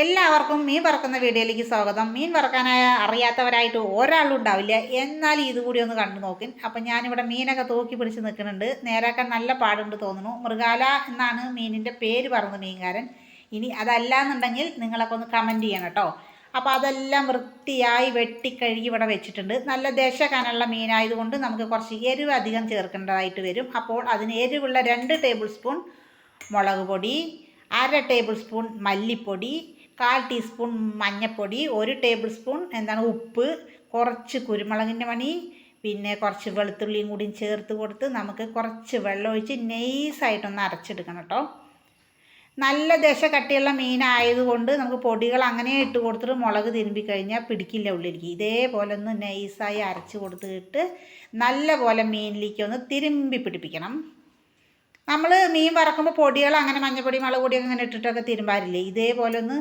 എല്ലാവർക്കും മീൻ വറക്കുന്ന വീഡിയോയിലേക്ക് സ്വാഗതം. മീൻ വറക്കാനായ അറിയാത്തവരായിട്ട് ഒരാളും ഉണ്ടാവില്ല. എന്നാൽ ഇതുകൂടി ഒന്ന് കണ്ടു നോക്കി. അപ്പം ഞാനിവിടെ മീനൊക്കെ തൂക്കി പിടിച്ച് നിൽക്കുന്നുണ്ട്. നേരാക്കാൻ നല്ല പാടുണ്ട് തോന്നുന്നു. മൃഗാല എന്നാണ് മീനിന്റെ പേര് പറഞ്ഞത് മീൻകാരൻ. ഇനി അതല്ല എന്നുണ്ടെങ്കിൽ നിങ്ങളൊക്കെ ഒന്ന് കമന്റ് ചെയ്യണം കേട്ടോ. അപ്പോൾ അതെല്ലാം വൃത്തിയായി വെട്ടിക്കഴുകി ഇവിടെ വെച്ചിട്ടുണ്ട്. നല്ല ദശ മീനായതുകൊണ്ട് നമുക്ക് കുറച്ച് എരിവ് അധികം ചേർക്കേണ്ടതായിട്ട് വരും. അപ്പോൾ അതിന് എരിവുള്ള രണ്ട് ടേബിൾ സ്പൂൺ മുളക് പൊടി അര ടേബിൾ സ്പൂൺ മല്ലിപ്പൊടി കാൽ ടീസ്പൂൺ മഞ്ഞൾപ്പൊടി ഒരു ടേബിൾ സ്പൂൺ എന്താണ് ഉപ്പ് കുറച്ച് കുരുമുളകിന്റെ മണി പിന്നെ കുറച്ച് വെളുത്തുള്ളിയും കൂടി ചേർത്ത് കൊടുത്ത് നമുക്ക് കുറച്ച് വെള്ളം ഒഴിച്ച് നെയ്സായിട്ടൊന്ന് അരച്ചെടുക്കണം കേട്ടോ. നല്ല ദശ കട്ടിയുള്ള മീനായതുകൊണ്ട് നമുക്ക് പൊടികൾ അങ്ങനെ ഇട്ട് കൊടുത്തിട്ട് മുളക് തിരുമ്പി കഴിഞ്ഞാൽ പിടിക്കില്ല ഉള്ളിലേക്ക്. ഇതേപോലെ ഒന്ന് നൈസായി അരച്ച് കൊടുത്തിട്ട് നല്ല പോലെ മീനിലേക്ക് ഒന്ന് തിരുമ്പി പിടിപ്പിക്കണം. നമ്മൾ മീൻ വറക്കുമ്പോൾ പൊടികൾ അങ്ങനെ മഞ്ഞപ്പൊടി മുളക് പൊടി അങ്ങനെ ഇട്ടിട്ടൊക്കെ തിരുമ്പാറില്ലേ? ഇതേപോലെ ഒന്ന്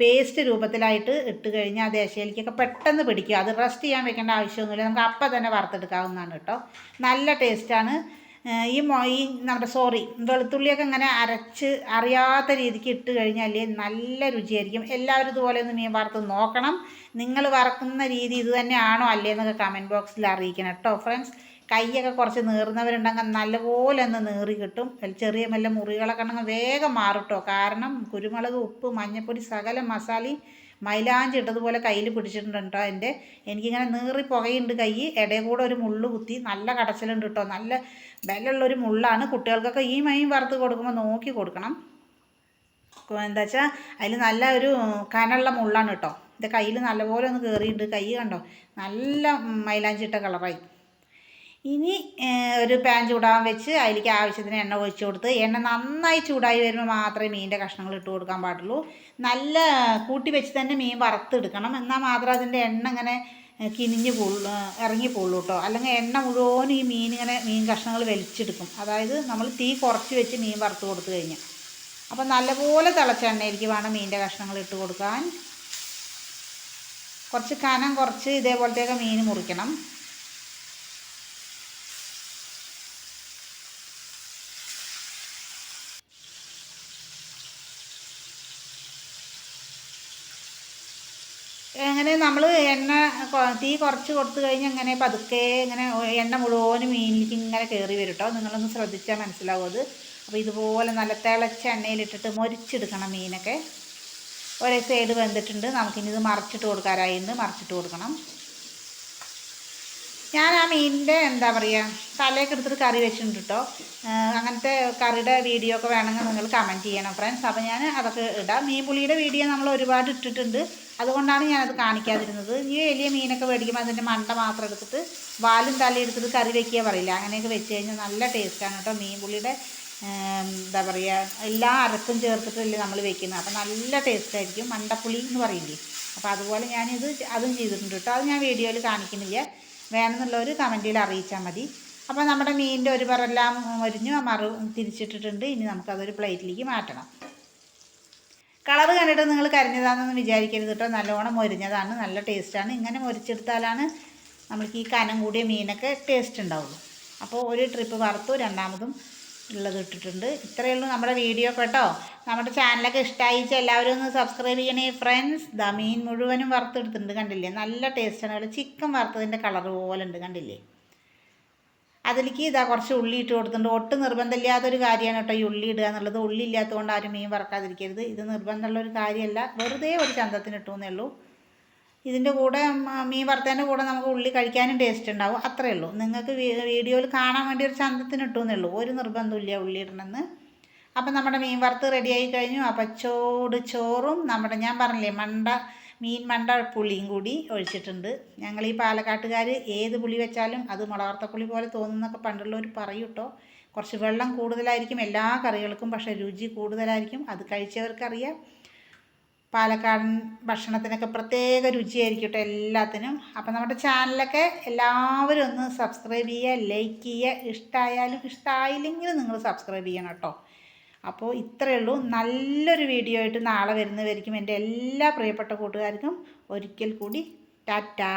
പേസ്റ്റ് രൂപത്തിലായിട്ട് ഇട്ട് കഴിഞ്ഞാൽ ദേശയിലേക്കൊക്കെ പെട്ടെന്ന് പിടിക്കും. അത് റെസ്റ്റ് ചെയ്യാൻ വെക്കേണ്ട ആവശ്യമൊന്നുമില്ല. നമുക്ക് അപ്പം തന്നെ വറുത്തെടുക്കാവുന്നതാണ് കേട്ടോ. നല്ല ടേസ്റ്റാണ് ഈ ഈ നമ്മുടെ സോറി വെളുത്തുള്ളിയൊക്കെ ഇങ്ങനെ അരച്ച് അറിയാത്ത രീതിക്ക് ഇട്ട് കഴിഞ്ഞാൽ നല്ല രുചിയായിരിക്കും. എല്ലാവരും ഇതുപോലെ ഒന്ന് മീൻ വറുത്ത് നോക്കണം. നിങ്ങൾ വറക്കുന്ന രീതി ഇത് തന്നെയാണോ അല്ലേ എന്നൊക്കെ കമന്റ് ബോക്സിൽ അറിയിക്കണം കേട്ടോ ഫ്രണ്ട്സ് കൈയൊക്കെ കുറച്ച് നീറുന്നവരുണ്ടെങ്കിൽ നല്ലപോലെ ഒന്ന് നീറി കിട്ടും. ചെറിയ മെല്ലെ മുറികളൊക്കെ ഉണ്ടെങ്കിൽ വേഗം മാറിട്ടോ. കാരണം കുരുമുളക് ഉപ്പ് മഞ്ഞപ്പൊടി സകല മസാലയും മൈലാഞ്ചി ഇട്ടതുപോലെ കയ്യിൽ പിടിച്ചിട്ടുണ്ട് എന്റെ. എനിക്കിങ്ങനെ നീറി പുകയുണ്ട് കൈ. ഇടയിൽ കൂടെ ഒരു മുള്ളു കുത്തി. നല്ല കടച്ചിലുണ്ട് കേട്ടോ. നല്ല ബലമുള്ളൊരു മുള്ളാണ്. കുട്ടികൾക്കൊക്കെ ഈ മൈൻ വറുത്ത് കൊടുക്കുമ്പോൾ നോക്കി കൊടുക്കണം. എന്താ വെച്ചാൽ അതിൽ നല്ല ഒരു കനുള്ള മുള്ളാണ് കേട്ടോ. ഇത് കയ്യിൽ നല്ലപോലെ ഒന്ന് കയറിയിട്ടുണ്ട് കൈ കണ്ടോ? നല്ല മൈലാഞ്ചിട്ട കളറായി. ഇനി ഒരു പാൻ ചൂടാൻ വെച്ച് അതിലേക്ക് ആവശ്യത്തിന് എണ്ണ ഒഴിച്ച് കൊടുത്ത് എണ്ണ നന്നായി ചൂടായി വരുമ്പോൾ മാത്രമേ മീനിന്റെ കഷ്ണങ്ങൾ ഇട്ട് കൊടുക്കാൻ പാടുള്ളൂ. നല്ല കൂട്ടി വെച്ച് തന്നെ മീൻ വറുത്തെടുക്കണം. എന്നാൽ മാത്രം അതിന്റെ എണ്ണ ഇങ്ങനെ കിനിഞ്ഞ് പോളൂ ഇറങ്ങി പോളൂ കേട്ടോ. അല്ലെങ്കിൽ എണ്ണ മുഴുവനും ഈ മീൻ ഇങ്ങനെ മീൻ കഷ്ണങ്ങൾ വലിച്ചെടുക്കും. അതായത് നമ്മൾ തീ കുറച്ച് വെച്ച് മീൻ വറുത്ത് കൊടുത്തു കഴിഞ്ഞാൽ. അപ്പം നല്ലപോലെ തിളച്ച എണ്ണയിലേക്ക് വേണം മീനിന്റെ കഷ്ണങ്ങൾ ഇട്ട് കൊടുക്കാൻ. കുറച്ച് കനം കുറച്ച് ഇതേപോലത്തെയൊക്കെ മീൻ മുറിക്കണം. അങ്ങനെ നമ്മൾ എണ്ണ തീ കുറച്ച് കൊടുത്തു കഴിഞ്ഞാൽ ഇങ്ങനെ പതുക്കെ ഇങ്ങനെ എണ്ണ മുഴുവനും മീനിലേക്ക് ഇങ്ങനെ കയറി വരും കേട്ടോ നിങ്ങളൊന്ന് ശ്രദ്ധിച്ചാൽ മനസ്സിലാവും അത്. അപ്പോൾ ഇതുപോലെ നല്ല തിളച്ച എണ്ണയിലിട്ടിട്ട് മൊരിച്ചെടുക്കണം മീനൊക്കെ. ഒരേ സൈഡ് വെന്തിട്ടുണ്ട്. നമുക്കിനി ഇത് മറിച്ചിട്ട് കൊടുക്കാറായിട്ടുണ്ട് മറിച്ചിട്ട് കൊടുക്കണം. ഞാൻ ആ മീനിന്റെ എന്താ പറയുക തലയൊക്കെ എടുത്തിട്ട് കറി വെച്ചിട്ടുണ്ട് കേട്ടോ അങ്ങനത്തെ കറിയുടെ വീഡിയോ ഒക്കെ വേണമെങ്കിൽ നിങ്ങൾ കമന്റ് ചെയ്യണം ഫ്രണ്ട്സ് അപ്പോൾ ഞാൻ അതൊക്കെ ഇടാം. മീൻ പുളിയുടെ വീഡിയോ നമ്മൾ ഒരുപാട് ഇട്ടിട്ടുണ്ട്. അതുകൊണ്ടാണ് ഞാനത് കാണിക്കാതിരുന്നത്. ഈ വലിയ മീനൊക്കെ മേടിക്കുമ്പോൾ അതിന്റെ മണ്ട മാത്രം എടുത്തിട്ട് വാലും തലയും എടുത്തിട്ട് കറി വെക്കുക പറയില്ല. അങ്ങനെയൊക്കെ വെച്ച് കഴിഞ്ഞാൽ നല്ല ടേസ്റ്റാണ് കേട്ടോ മീൻ പുളിയുടെ എന്താ പറയുക എല്ലാ അരക്കും ചേർത്തിട്ടല്ലേ നമ്മൾ വെക്കുന്നത്. അപ്പോൾ നല്ല ടേസ്റ്റ് ആയിരിക്കും. മണ്ടപ്പുളി എന്ന് പറയില്ലേ. അപ്പോൾ അതുപോലെ ഞാനിത് അതും ചെയ്തിട്ടുണ്ട് കേട്ടോ അത് ഞാൻ വീഡിയോയിൽ കാണിക്കുന്നില്ല. വേണമെന്നുള്ളവർ കമന്റിൽ അറിയിച്ചാൽ മതി. അപ്പോൾ നമ്മുടെ മീനിന്റെ ഒരു പറെല്ലാം മൊരിഞ്ഞു മറു തിരിച്ചിട്ടിട്ടുണ്ട്. ഇനി നമുക്കതൊരു പ്ലേറ്റിലേക്ക് മാറ്റണം. കളർ കണ്ടിട്ട് നിങ്ങൾ കരിഞ്ഞതാണെന്ന് വിചാരിക്കരുത് കേട്ടോ. നല്ലോണം മൊരിഞ്ഞതാണ് നല്ല ടേസ്റ്റാണ് ഇങ്ങനെ മൊരിച്ചെടുത്താലാണ് നമ്മൾക്ക് ഈ കനം കൂടിയ മീനൊക്കെ ടേസ്റ്റ് ഉണ്ടാവുള്ളൂ. അപ്പോൾ ഒരു ട്രിപ്പ് വറുത്തു രണ്ടാമതും ഉള്ളത് ഇട്ടിട്ടുണ്ട്. ഇത്രയേ ഉള്ളൂ നമ്മുടെ വീഡിയോ കേട്ടോ. നമ്മുടെ ചാനലൊക്കെ ഇഷ്ടമായി എല്ലാവരും ഒന്ന് സബ്സ്ക്രൈബ് ചെയ്യണേ ഫ്രണ്ട്സ് ദ മീൻ മുഴുവനും വറുത്തെടുത്തിട്ടുണ്ട് കണ്ടില്ലേ? നല്ല ടേസ്റ്റാണ് ചിക്കൻ വറുത്തതിന്റെ കളർ പോലെ ഉണ്ട് കണ്ടില്ലേ? അതിലേക്ക് ഇതാ കുറച്ച് ഉള്ളി ഇട്ട് കൊടുത്തിട്ടുണ്ട്. ഒട്ടും നിർബന്ധമില്ലാത്തൊരു കാര്യമാണ് കേട്ടോ ഈ ഉള്ളി ഇടുക എന്നുള്ളത്. ഉള്ളി ഇല്ലാത്തതുകൊണ്ട് ആരും മീൻ വറക്കാതിരിക്കരുത്. ഇത് നിർബന്ധമുള്ള ഒരു കാര്യമല്ല. വെറുതെ ഒരു ചന്തത്തിന് ഇട്ടു എന്നേ ഉള്ളൂ. ഇതിന്റെ കൂടെ മീൻ വറുത്തതിന്റെ കൂടെ നമുക്ക് ഉള്ളി കഴിക്കാനും ടേസ്റ്റ് ഉണ്ടാവും. അത്രയേ ഉള്ളൂ. നിങ്ങൾക്ക് വീഡിയോയിൽ കാണാൻ വേണ്ടി ഒരു ചന്തത്തിന് ഇട്ടുമെന്നേ ഉള്ളൂ. ഒരു നിർബന്ധമില്ല ഉള്ളി ഇടണമെന്ന്. അപ്പം നമ്മുടെ മീൻ വറുത്ത് റെഡിയായി കഴിഞ്ഞു. അപ്പം ചോട് ചോറും നമ്മുടെ ഞാൻ പറഞ്ഞില്ലേ മണ്ട മീൻ മണ്ട പുളിയും കൂടി ഒഴിച്ചിട്ടുണ്ട്. ഞങ്ങൾ ഈ പാലക്കാട്ടുകാർ ഏത് പുളി വെച്ചാലും അത് മുളകർത്ത പുളി പോലെ തോന്നുന്നൊക്കെ പണ്ടുള്ളവർ പറയും കേട്ടോ കുറച്ച് വെള്ളം കൂടുതലായിരിക്കും എല്ലാ കറികൾക്കും പക്ഷേ രുചി കൂടുതലായിരിക്കും. അത് കഴിച്ചവർക്കറിയാം. പാലക്കാടൻ ഭക്ഷണത്തിനൊക്കെ പ്രത്യേക രുചിയായിരിക്കും കേട്ടോ എല്ലാത്തിനും. അപ്പം നമ്മുടെ ചാനലൊക്കെ എല്ലാവരും ഒന്ന് സബ്സ്ക്രൈബ് ചെയ്യുക ലൈക്ക് ചെയ്യുക. ഇഷ്ടമായാലും ഇഷ്ടമായില്ലെങ്കിലും നിങ്ങൾ സബ്സ്ക്രൈബ് ചെയ്യണം കേട്ടോ. അപ്പോൾ ഇത്രയേ ഉള്ളൂ. നല്ലൊരു വീഡിയോ ആയിട്ട് നാളെ വരുന്നവരിക്കും എന്റെ എല്ലാ പ്രിയപ്പെട്ട കൂട്ടുകാർക്കും ഒരിക്കൽ കൂടി ടാറ്റാ.